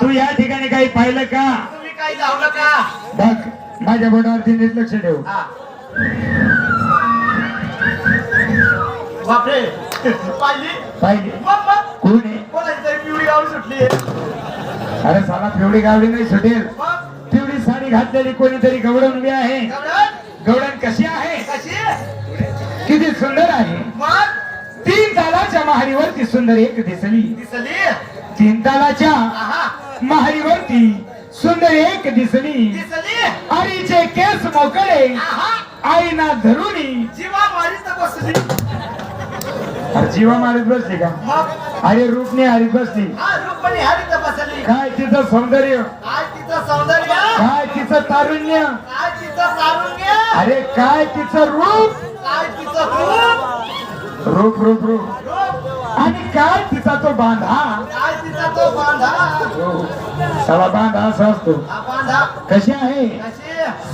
तू या ठिकाणी काही पाहिलं का? तुम्ही काही लावलं का? बघ माझ्या बोटावरती नीट लक्ष ठेव. हा. बापरे मग कोण आहे? अरे साला पिवळी गावडी नाही सुटेल. पिवळी साडी घातलेली कोणीतरी गवडण उभी आहे. गवडण कशी आहे? कशी? किती सुंदर आहे. मग? तीन तालाच्या महारीवरती सुंदर एक दिसली. दिसली? तीन तालाच्या आहा. महारीवरती सुंदर एक दिसली आईचे केस मोकळे. आईना धरुणी. जीवा मारीत बसली. अरे जीवा मारत बसली का? अरे रूपने हरीत बसली. काय तिचं सौंदर्य? काय तिचं सौंदर्य? काय तिचं तारुण्य? अरे काय तिचं रूप? रूप? रूप रूप आणि काय तिचा तो बांधा? तो बांधा. सवा बांधा असा असतो हा बांधा. कशी आहे?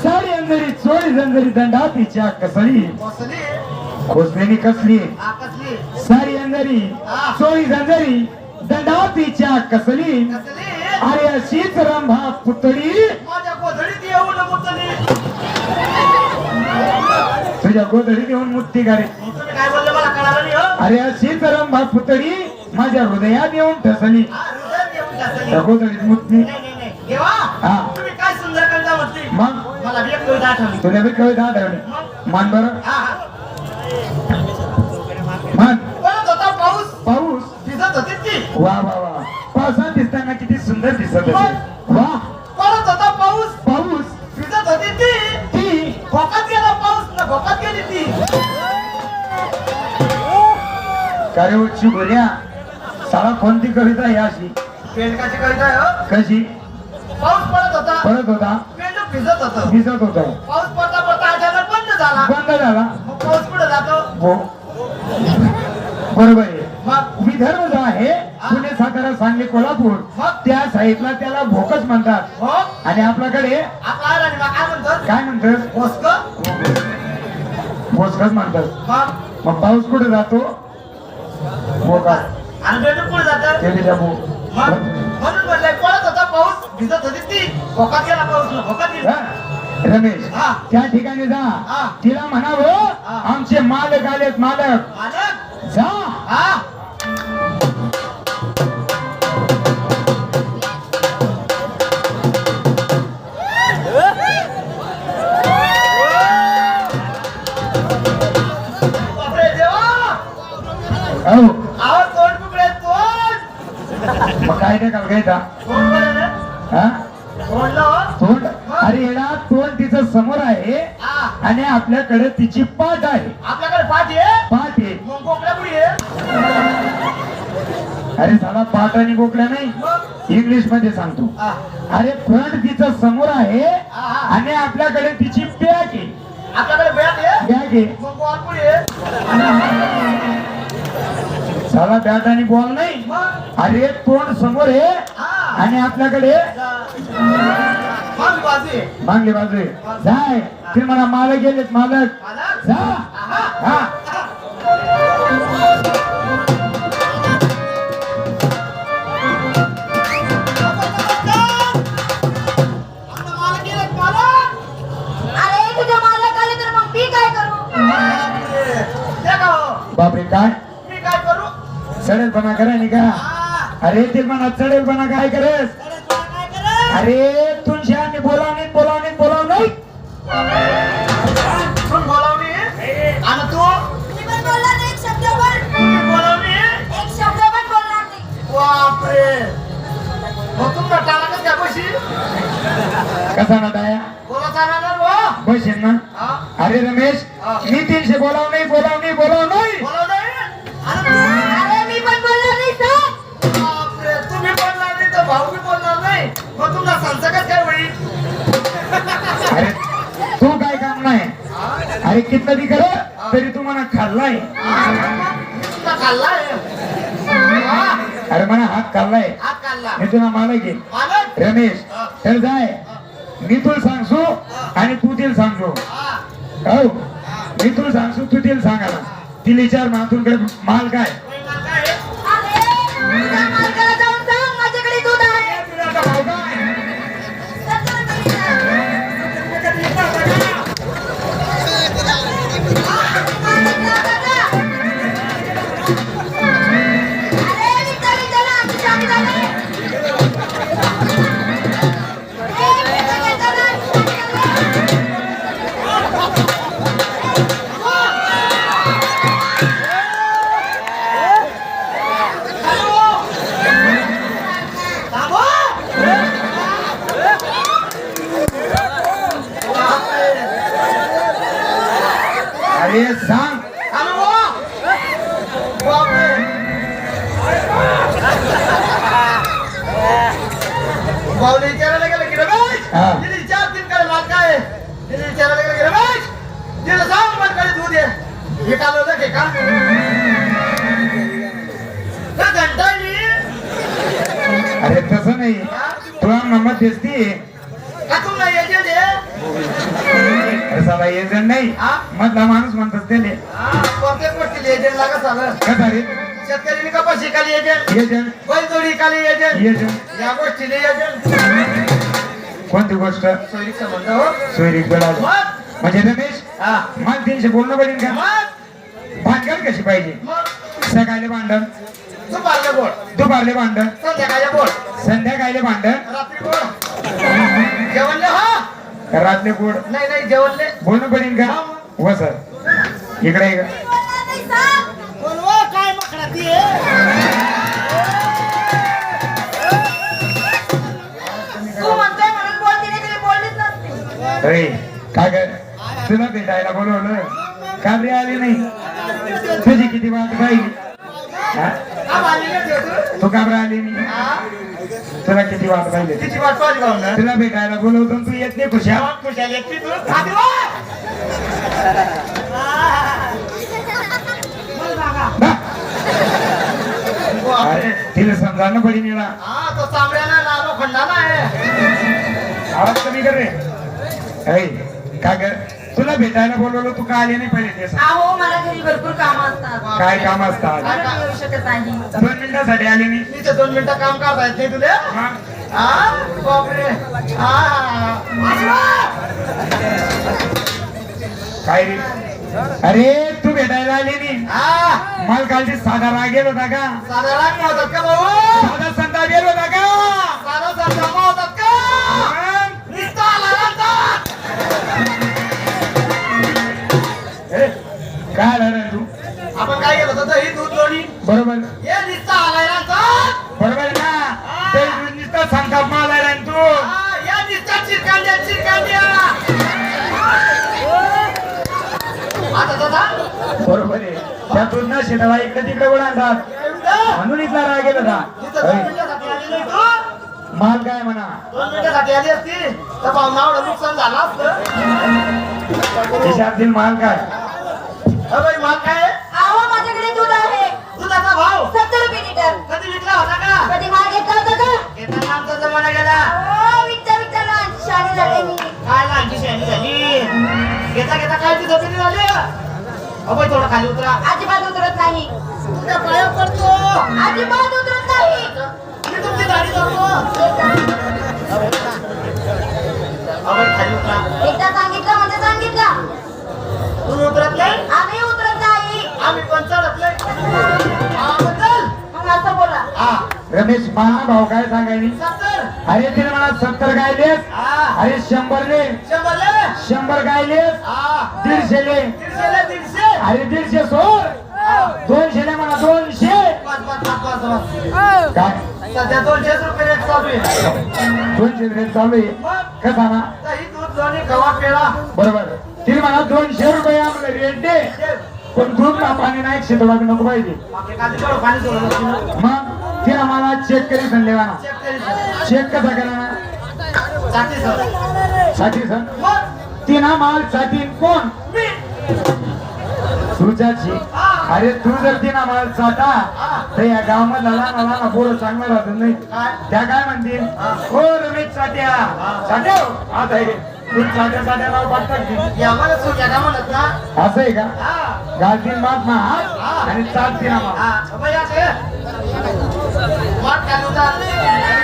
साडी अंधरी चोळी जंजरी दंडा तिच्या कसली? खोसलेली कसली? साडी अंधरी चोळी जंजरी दंडा तिच्या कसली? अरे अशीच रंभा पुतळी. माझ्या गोधडीत येऊन मुतली. तुझ्या गोधडीत येऊन मुक्ती करे तुम्ही काय बोलले मला कळालं नाही हो. अरे अशीच रंभा पुतळी. माझ्या हृदयात येऊन ठसली हा. तुम्ही काय सुंदर कविता म्हटली? मग? मला बी एक कविता आठवली तुला बी कविता आठवली मग? मान बरं. मान. पडत होता पाऊस. पाऊस? भिजत होती ती वा वा वा. पावसात दिसताना किती सुंदर दिसत होते. वा. पडत होता पाऊस. पाऊस? भिजत होती ती ती भोकात गेला पाऊस. ना भोकात गेली ती. कार्य उच्ची साला कोणती कविता आहे अशी पेंडकाची कविता आहे हो? कशी? पाऊस पडत होता. पडत होता? पेंड भिजत होत. भिजत होता. पाऊस पडता पडता अचानक बंद झाला. बंद झाला? मग पाऊस पुढे जातो? हो. बरोबर आहे. मग? विदर्भ जो आहे पुणे सातारा सांगली कोल्हापूर. त्या साईडला त्याला भोकच म्हणतात. हो आणि आपल्याकडे? आपला आणि मग काय म्हणतो काय म्हणतात? भोसक? भोसकच म्हणतात. मग? मग पाऊस कुठे जातो? भोका आणि म्हणून म्हणलंय पडत होता? पाऊस भिजत होती ती. भोकात गेला पाऊस ना भोकात गेला? रमेश. त्या ठिकाणी जा. तिला म्हणावं. आमचे मालक आलेत मालक. मालक? जा. आणि आपल्याकडे तिची पाठ आहे. आपल्याकडे पाठ आहे? पाठ आहे. मग कोकड्या पुढे आहे? अरे साला पाठ आणि गोकड्या नाही. इंग्लिशमध्ये सांगतो. अरे फ्रंट तिचं समोर आहे. आणि आपल्याकडे तिची बॅग आहे. आपल्याकडे बॅट आहे? बॅग आहे. मग बॉल पुढे आहे? साला बॅट आणि बॉल नाही. अरे तोंड समोर आहे आणि आपल्याकडे मग बाजू. जाय. ते म्हणा मालक गेलेत मालक. जा. हा. बापरे. काय? मी काय करू चढेलपणा करा नाही का. अरे ते म्हणा चढेलपणा काय करस? अरे तुला काय करेल? अरे तुमच्या आम्ही बोलाव नाही बोलाव नाही बोलाव नाही तू बोलावली? आणि तू? तुम्ही पण बोलला नाही एक शब्द पण तुम्ही बोलावली? एक शब्द पण बोलणार नाही. बापरे. मग तुमचा टाळा कसं काय बशी कसा ना दाया बोला बस ना हा? अरे रमेश. मी तीनशे बोलाव नाही बोलाव नाही बोलाव नाही बोलाव नाही? अरे मी पण बोलणार नाही सर बापरे तुम्ही बोलणार नाही तर भाऊ बी बोलणार नाही मग तुमचा संसर्गच काय होईल अरे तू काय काम नाही अरे कितना बी कर तरी तू म्हणा खाल्लाय. तुमचा खाल्ला आहे अरे म्हणा हात खाल्लाय. मी तुला आहे. मालक? रमेश तर जाय. मी तुला सांगसो आणि तू तिला सांगसो हा. मी तुला सांगसो तू तिला सांगायला. तिला विचार मा तुझ्याकडे माल काय आहे होतं की अरे तसं नाही. तुला नंबर दिसती. का तू नाही यायचे ते? अरे साला एजंट नाही? मधला माणूस म्हणतात त्याने हा, प्रत्येक गोष्टी एजंट लागत झालं? कसा रे शेतकरी कपाशी खाली एजंट एजंट बैलजोडी खाली एजंट एजंट या गोष्टीने एजंट कोणती गोष्ट? सोयरीक संबंध हो. सोयरीक म्हणजे रमेश? हा. मला तीनशे बोलणं पडेल का? भांडण कशी पाहिजे? मग? सकाळले भांडण दुपारले भांडण संध्याकाळले भांडण. रात्री जेवणले हा? रातले गोड. नाही नाही जेवणले. बोलणं पडेल का? हो. सर. इकडे ये. का बोलवा काय मकडा ती तू म्हणतोय म्हणून बोलते नाही तुम्ही बोललीच नसते. अरे काय काय तुला भेटायला बोलवलं. का रे आली नाही? तुझी किती वाट हा? नाही तू? तू का बरं आली हा? तुला किती वाट पाहिली तिची वाट म्हणलं? तुला भेटायला बोलवतो तू येत नाही खुशाल खुशाल एकटी तू खाती वा. बोल बाबा. ना? बापरे. अरे, तिला समजायला पडेल मला हा तो चांबड्याला ना लोखंडाला आहे आवाज कमी कर रे काय कर तुला भेटायला बोलवलं तू का आली नाही पहिले ते सांग. अहो मला घरी भरपूर काम असतात. काय काम असतात? म्हणून येऊ शकत नाही. दोन मिनिटासाठी आली नाही तिथे दोन मिनिटं काम करता येत नाही तुला? हा. बापरे. हा. काय रे? अरे तू भेटायला आली नाही. हा. मला कालची साधा राग गेला होता का? साधारण होतात का भाऊ? साधा संता गेलो होता का? बरोबर आहे. त्यातून ना शेताला इकडे तिकडे एवढं? म्हणून इथला राग गेला होता. माल काय म्हणा? दोन मिनिटासाठी आली असती? तर पाहुणावढं नुकसान झालं असतं. खिशातील माल काय? अरे माल काय? आहे? माझ्याकडे दूध आहे. दुधाचा भाव? सत्तर रुपये लिटर. कधी विकला होता का? कधी माल घेतला होता का? घेताना आमचा जमाना गेला अहो विकता विकता लहान शाळे झाले मी काय लहानची शहाणी झाली घेता घेता काय ती झोपेली झाली अबे थोडं खाली उतरा. अजिबात उतरत नाही. तुझ्या पाया पडतो. अजिबात उतरत नाही. मी तुमची दाढी धरतो अबे खाली उतरा. एकदा सांगितलं म्हणजे सांगितलं. तुम्ही उतरत नाही? आम्ही उतरत नाही. आम्ही पण चढत नाही. हा, मग असं बोला. हा. रमेश माना भाऊ काय सांगायनी सत्तर अरे तिने मला सत्तर गायलेस. अरे शंभर ले शंभर गायलेस. हा. दीडशे अरे दीडशे सोड. दोनशे ले म्हणा दोनशे. काय? सध्या दोनशेच रुपये रेट चालू आहे. दोनशे रेट चालू आहे. कसा ना? दही दूध लोणी गव्हा पेळा. बरोबर. तिने म्हणा दोनशे रुपये आम्हाला रेट दे. पण दूध ना पाणी नाही थोडा नको पाहिजे. मागे? ना. तिने मला चेक करी सांगले म्हणा चेक करी कसा ना साठी. साठी तिना माल साठी कोण. तुझ्याची. अरे तू जर तिना माल चाटा तर या गावामधला लहान लहान पोरं चांगलं राहत नाही. काय? त्या काय म्हणतील? हो रमेश चाट्या चाट्या आता हे तू चाट्या चाट्या नाव पाठतात की म्हणत ना. असं आहे का? घालतील मात मा आणि चालतील आम्हाला हा बाई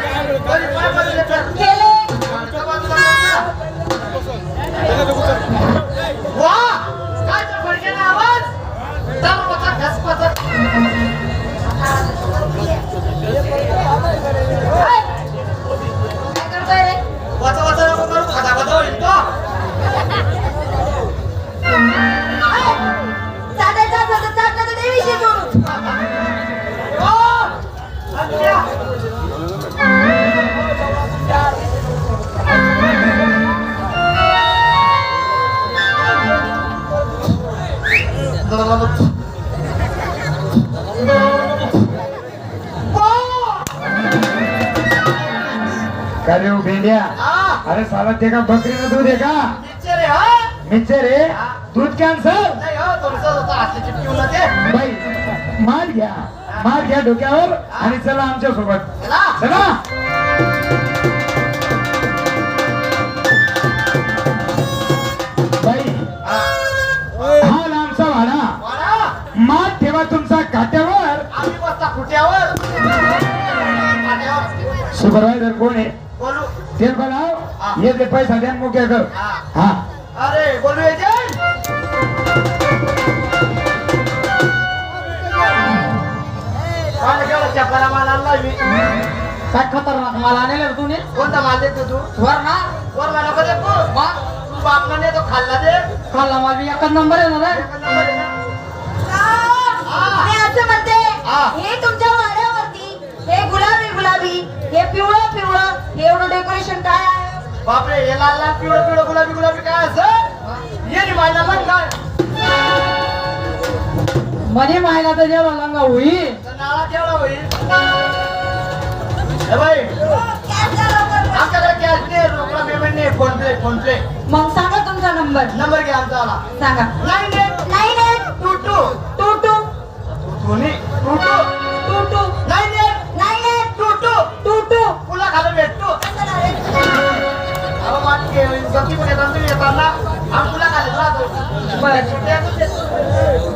हा. अरे साला ते का बकरीनं दूध आहे का? आहे हा. मिक्सर रे? दूध कॅन्सर हो बाई माल घ्या. माल घ्या डोक्यावर आणि चला आमच्यासोबत चला. बाई हा. लांबचा वाडा, मात ठेवा तुमचा काट्यावर. सुपरवायझर कोण आहे? बोलू? ते बनाव ये ते पैसा द्या मुख्य कर. हा. हा. अरे बोलू एजंट मला केवढा चपला माल आणला मी. काय खतरनाक मला आणले रे तुम्ही कोणता माल देतो तू? वर ना वर मला नको दे तू मग तू बापला नाही तो खाल्ला दे. खाल्ला मला मी एकच नंबर आहे ना रे? एकच नंबर आहे ना. मी असं म्हणते हा. हे तुमच्या वाड्यावरती हे गुलाबी गुलाबी हे पिवळं एवढं डेकोरेशन काय आहे? बापरे हे लाल लाल पिवळं पिवळं गुलाबी गुलाबी काय असं? ये माझ्या मग काय म्हणे मायला तर जेव्हा लंगा होईल तर नाळा केवढा होईल ए बाई कॅश द्या लवकर. आमच्याकडे कॅश नाही रोकडा पेमेंट नाही फोन पे फोन पे मग सांगा तुमचा नंबर नंबर घ्या आमचा आला सांगा. Nine eight nine eight two two two two two two two two nine eight nine eight two two two two पुला खाली भेटतो अहो मागे गती पण येतात तुम्ही येताना आम्ही. बरं